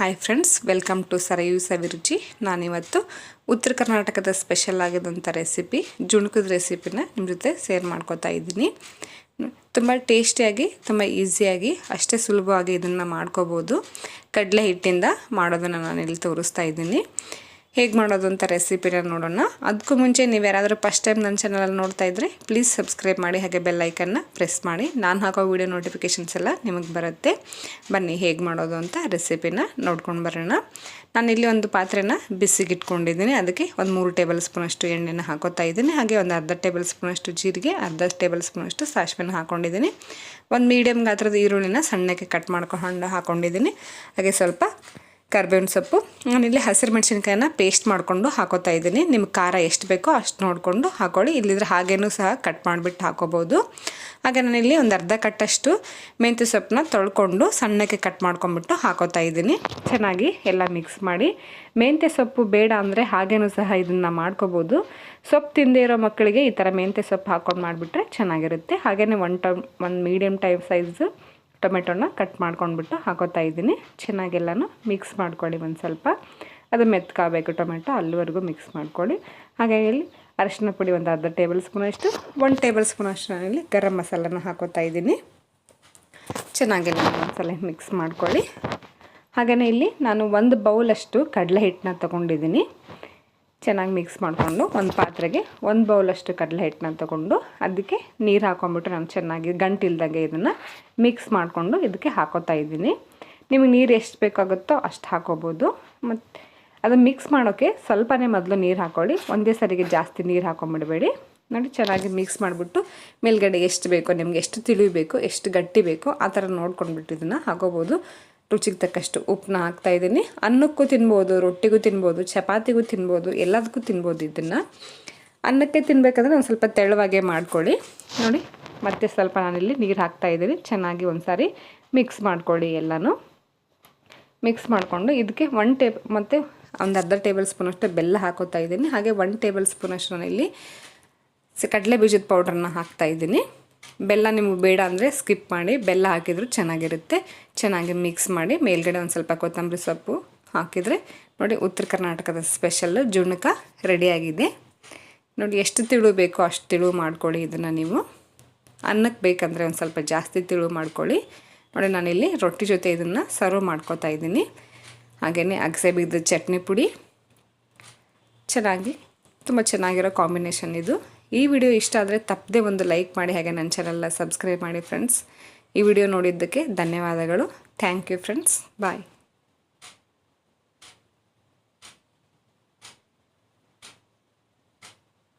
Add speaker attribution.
Speaker 1: Hi friends welcome to Sarayu Saviruchi ನಾನಿವತ್ತು ಉತ್ತರ ಕರ್ನಾಟಕದ ಸ್ಪೆಷಲ್ ಆಗಿದಂಥ ರೆಸಿಪಿ ಜುಣುಕದ ರೆಸಿಪಿನ ನಿಮ್ಮ ಜೊತೆ ಶೇರ್ ಮಾಡ್ಕೋತಾ ಇದ್ದೀನಿ. ತುಂಬ ಟೇಸ್ಟಿಯಾಗಿ ತುಂಬ ಈಸಿಯಾಗಿ ಅಷ್ಟೇ ಸುಲಭವಾಗಿ ಇದನ್ನು ಮಾಡ್ಕೋಬೋದು. ಕಡಲೆ ಹಿಟ್ಟಿಂದ ಮಾಡೋದನ್ನು ನಾನು ಇಲ್ಲಿ ತೋರಿಸ್ತಾ ಇದ್ದೀನಿ. ಹೇಗೆ ಮಾಡೋದು ಅಂತ ರೆಸಿಪಿನ ನೋಡೋಣ. ಅದಕ್ಕೂ ಮುಂಚೆ ನೀವು ಯಾರಾದರೂ ಫಸ್ಟ್ ಟೈಮ್ ನನ್ನ ಚಾನಲಲ್ಲಿ ನೋಡ್ತಾ ಇದ್ದರೆ ಪ್ಲೀಸ್ ಸಬ್ಸ್ಕ್ರೈಬ್ ಮಾಡಿ ಹಾಗೆ ಬೆಲ್ಲೈಕನ್ನ ಪ್ರೆಸ್ ಮಾಡಿ. ನಾನು ಹಾಕೋ ವೀಡಿಯೋ ನೋಟಿಫಿಕೇಷನ್ಸ್ ಎಲ್ಲ ನಿಮಗೆ ಬರುತ್ತೆ. ಬನ್ನಿ ಹೇಗೆ ಮಾಡೋದು ಅಂತ ರೆಸಿಪಿನ ನೋಡ್ಕೊಂಡು ಬರೋಣ. ನಾನಿಲ್ಲಿ ಒಂದು ಪಾತ್ರೆನ ಬಿಸಿಗೆ ಇಟ್ಕೊಂಡಿದ್ದೀನಿ ಅದಕ್ಕೆ ಒಂದು ಮೂರು ಟೇಬಲ್ ಸ್ಪೂನಷ್ಟು ಎಣ್ಣೆನ ಹಾಕೋತಾ ಇದ್ದೀನಿ. ಹಾಗೆ ಒಂದು ಅರ್ಧ ಟೇಬಲ್ ಸ್ಪೂನಷ್ಟು ಜೀರಿಗೆ, ಅರ್ಧ ಟೇಬಲ್ ಸ್ಪೂನಷ್ಟು ಸಾಸಿವೆನ ಹಾಕ್ಕೊಂಡಿದ್ದೀನಿ ಒಂದು ಮೀಡಿಯಮ್ ಗಾತ್ರದ ಈರುಳ್ಳಿನ ಸಣ್ಣಕ್ಕೆ ಕಟ್ ಮಾಡ್ಕೊಂಡು ಹಾಕ್ಕೊಂಡಿದ್ದೀನಿ ಹಾಗೆ ಸ್ವಲ್ಪ ಕರ್ಬೇವಿನ ಸೊಪ್ಪು. ನಾನಿಲ್ಲಿ ಹಸಿರು ಮೆಣಸಿನ್ಕಾಯಿನ ಪೇಸ್ಟ್ ಮಾಡಿಕೊಂಡು ಹಾಕೋತಾ ಇದ್ದೀನಿ. ನಿಮ್ಗೆ ಖಾರ ಎಷ್ಟು ಬೇಕೋ ಅಷ್ಟು ನೋಡಿಕೊಂಡು ಹಾಕೊಳ್ಳಿ. ಇಲ್ಲಿದ್ರೆ ಹಾಗೇನೂ ಸಹ ಕಟ್ ಮಾಡಿಬಿಟ್ಟು ಹಾಕೋಬೋದು. ಹಾಗೆ ನಾನಿಲ್ಲಿ ಒಂದು ಅರ್ಧ ಕಟ್ಟಷ್ಟು ಮೆಂತ್ಯ ಸೊಪ್ಪನ್ನ ತೊಳ್ಕೊಂಡು ಸಣ್ಣಕ್ಕೆ ಕಟ್ ಮಾಡ್ಕೊಂಬಿಟ್ಟು ಹಾಕೋತಾ ಇದ್ದೀನಿ. ಚೆನ್ನಾಗಿ ಎಲ್ಲ ಮಿಕ್ಸ್ ಮಾಡಿ. ಮೆಂತ್ಯ ಸೊಪ್ಪು ಬೇಡ ಅಂದರೆ ಹಾಗೇನೂ ಸಹ ಇದನ್ನು ಮಾಡ್ಕೋಬೋದು. ಸೊಪ್ಪು ತಿಂದೇ ಇರೋ ಮಕ್ಕಳಿಗೆ ಈ ಥರ ಮೆಂತ್ಯ ಸೊಪ್ಪು ಹಾಕೊಂಡು ಮಾಡಿಬಿಟ್ರೆ ಚೆನ್ನಾಗಿರುತ್ತೆ. ಹಾಗೆಯೇ ಒನ್ ಟೈಮ್ ಒಂದು ಮೀಡಿಯಮ್ ಟೈಮ್ ಸೈಜು ಟೊಮೆಟೊನ ಕಟ್ ಮಾಡ್ಕೊಂಡ್ಬಿಟ್ಟು ಹಾಕೋತಾ ಇದ್ದೀನಿ. ಚೆನ್ನಾಗೆಲ್ಲನೂ ಮಿಕ್ಸ್ ಮಾಡ್ಕೊಳ್ಳಿ ಒಂದು ಸ್ವಲ್ಪ. ಅದು ಮೆತ್ಕಾಗಬೇಕು ಟೊಮೆಟೊ ಅಲ್ಲಿವರೆಗೂ ಮಿಕ್ಸ್ ಮಾಡ್ಕೊಳ್ಳಿ. ಹಾಗಾಗಿ ಇಲ್ಲಿ ಅರಿಶಿನ ಪುಡಿ ಒಂದು ಅರ್ಧ ಟೇಬಲ್ ಸ್ಪೂನ್ ಅಷ್ಟು, ಒಂದು ಟೇಬಲ್ ಸ್ಪೂನಷ್ಟು ನಾನಿಲ್ಲಿ ಗರಂ ಮಸಾಲನ ಹಾಕೋತಾ ಇದ್ದೀನಿ. ಚೆನ್ನಾಗೆಲ್ಲ ಮಸಾಲೆ ಮಿಕ್ಸ್ ಮಾಡ್ಕೊಳ್ಳಿ. ಹಾಗೆಯೇ ಇಲ್ಲಿ ನಾನು ಒಂದು ಬೌಲಷ್ಟು ಕಡಲೆ ಹಿಟ್ಟನ್ನ ತೊಗೊಂಡಿದ್ದೀನಿ. ಚೆನ್ನಾಗಿ ಮಿಕ್ಸ್ ಮಾಡಿಕೊಂಡು ಒಂದು ಪಾತ್ರೆಗೆ ಒಂದು ಬೌಲಷ್ಟು ಕಡಲೆ ಹಿಟ್ಟನ್ನ ತೊಗೊಂಡು ಅದಕ್ಕೆ ನೀರು ಹಾಕೊಂಡ್ಬಿಟ್ಟು ನಾನು ಚೆನ್ನಾಗಿ ಗಂಟಿಲ್ದಂಗೆ ಇದನ್ನು ಮಿಕ್ಸ್ ಮಾಡಿಕೊಂಡು ಇದಕ್ಕೆ ಹಾಕೋತಾ ಇದ್ದೀನಿ. ನಿಮಗೆ ನೀರು ಎಷ್ಟು ಬೇಕಾಗುತ್ತೋ ಅಷ್ಟು ಹಾಕೋಬೋದು. ಮತ್ತು ಅದನ್ನು ಮಿಕ್ಸ್ ಮಾಡೋಕ್ಕೆ ಸ್ವಲ್ಪನೇ ಮೊದಲು ನೀರು ಹಾಕೊಳ್ಳಿ. ಒಂದೇ ಸರಿಗೆ ಜಾಸ್ತಿ ನೀರು ಹಾಕೊಂಬಿಡಬೇಡಿ. ನೋಡಿ ಚೆನ್ನಾಗಿ ಮಿಕ್ಸ್ ಮಾಡಿಬಿಟ್ಟು ಮೇಲ್ಗಡೆ ಎಷ್ಟು ಬೇಕೋ, ನಿಮಗೆ ಎಷ್ಟು ತಿಳಿಬೇಕು, ಎಷ್ಟು ಗಟ್ಟಿ ಬೇಕೋ ಆ ಥರ ನೋಡ್ಕೊಂಡ್ಬಿಟ್ಟು ಇದನ್ನು ಹಾಕೋಬೋದು. ರುಚಿಗೆ ತಕ್ಕಷ್ಟು ಉಪ್ಪನ್ನ ಹಾಕ್ತಾಯಿದ್ದೀನಿ ಅನ್ನಕ್ಕೂ ತಿನ್ಬೋದು, ರೊಟ್ಟಿಗೂ ತಿನ್ಬೋದು, ಚಪಾತಿಗೂ ತಿನ್ಬೋದು, ಎಲ್ಲದಕ್ಕೂ ತಿನ್ಬೋದು ಇದನ್ನು. ಅನ್ನಕ್ಕೆ ತಿನ್ಬೇಕಂದ್ರೆ ಒಂದು ಸ್ವಲ್ಪ ತೆಳುವಾಗೆ ಮಾಡ್ಕೊಳ್ಳಿ. ನೋಡಿ, ಮತ್ತೆ ಸ್ವಲ್ಪ ನಾನಿಲ್ಲಿ ನೀರು ಹಾಕ್ತಾಯಿದ್ದೀನಿ ಚೆನ್ನಾಗಿ ಒಂದು ಸಾರಿ ಮಿಕ್ಸ್ ಮಾಡ್ಕೊಳ್ಳಿ ಎಲ್ಲನೂ. ಮಿಕ್ಸ್ ಮಾಡಿಕೊಂಡು ಇದಕ್ಕೆ ಒನ್ ಟೇಬ್ ಮತ್ತು ಒಂದು ಅರ್ಧ ಟೇಬಲ್ ಸ್ಪೂನಷ್ಟು ಬೆಲ್ಲ ಹಾಕೋತಾ ಇದ್ದೀನಿ. ಹಾಗೆ ಒನ್ ಟೇಬಲ್ ಸ್ಪೂನಷ್ಟು ನಾನಿಲ್ಲಿ ಕಡಲೆ ಬೀಜದ ಪೌಡ್ರನ್ನ ಹಾಕ್ತಾಯಿದ್ದೀನಿ ಬೆಲ್ಲ ನಿಮಗೆ ಬೇಡ ಅಂದರೆ ಸ್ಕಿಪ್ ಮಾಡಿ, ಬೆಲ್ಲ ಹಾಕಿದರೂ ಚೆನ್ನಾಗಿರುತ್ತೆ. ಚೆನ್ನಾಗಿ ಮಿಕ್ಸ್ ಮಾಡಿ, ಮೇಲ್ಗಡೆ ಒಂದು ಸ್ವಲ್ಪ ಕೊತ್ತಂಬರಿ ಸೊಪ್ಪು ಹಾಕಿದರೆ, ನೋಡಿ ಉತ್ತರ ಕರ್ನಾಟಕದ ಸ್ಪೆಷಲ್ಲು ಜುಣಕ ರೆಡಿಯಾಗಿದೆ ನೋಡಿ ಎಷ್ಟು ತಿಳು ಬೇಕೋ ಅಷ್ಟು ತಿಳು ಮಾಡ್ಕೊಳ್ಳಿ ಇದನ್ನು ನೀವು. ಅನ್ನಕ್ಕೆ ಬೇಕಂದರೆ ಒಂದು ಸ್ವಲ್ಪ ಜಾಸ್ತಿ ತಿಳು ಮಾಡ್ಕೊಳ್ಳಿ. ನೋಡಿ ನಾನಿಲ್ಲಿ ರೊಟ್ಟಿ ಜೊತೆ ಇದನ್ನು ಸರ್ವ್ ಮಾಡ್ಕೋತಾ ಇದ್ದೀನಿ. ಹಾಗೆಯೇ ಅಗಸೆ ಬೀಜದ ಚಟ್ನಿ ಪುಡಿ. ಚೆನ್ನಾಗಿ, ತುಂಬ ಚೆನ್ನಾಗಿರೋ ಕಾಂಬಿನೇಷನ್ ಇದು. ಈ ವಿಡಿಯೋ ಇಷ್ಟ ಆದರೆ ತಪ್ಪದೆ ಒಂದು ಲೈಕ್ ಮಾಡಿ ಹಾಗೆ ನನ್ನ ಚಾನಲ್ನ ಸಬ್ಸ್ಕ್ರೈಬ್ ಮಾಡಿ ಫ್ರೆಂಡ್ಸ್ ಈ ವಿಡಿಯೋ ನೋಡಿದ್ದಕ್ಕೆ ಧನ್ಯವಾದಗಳು. Thank you friends bye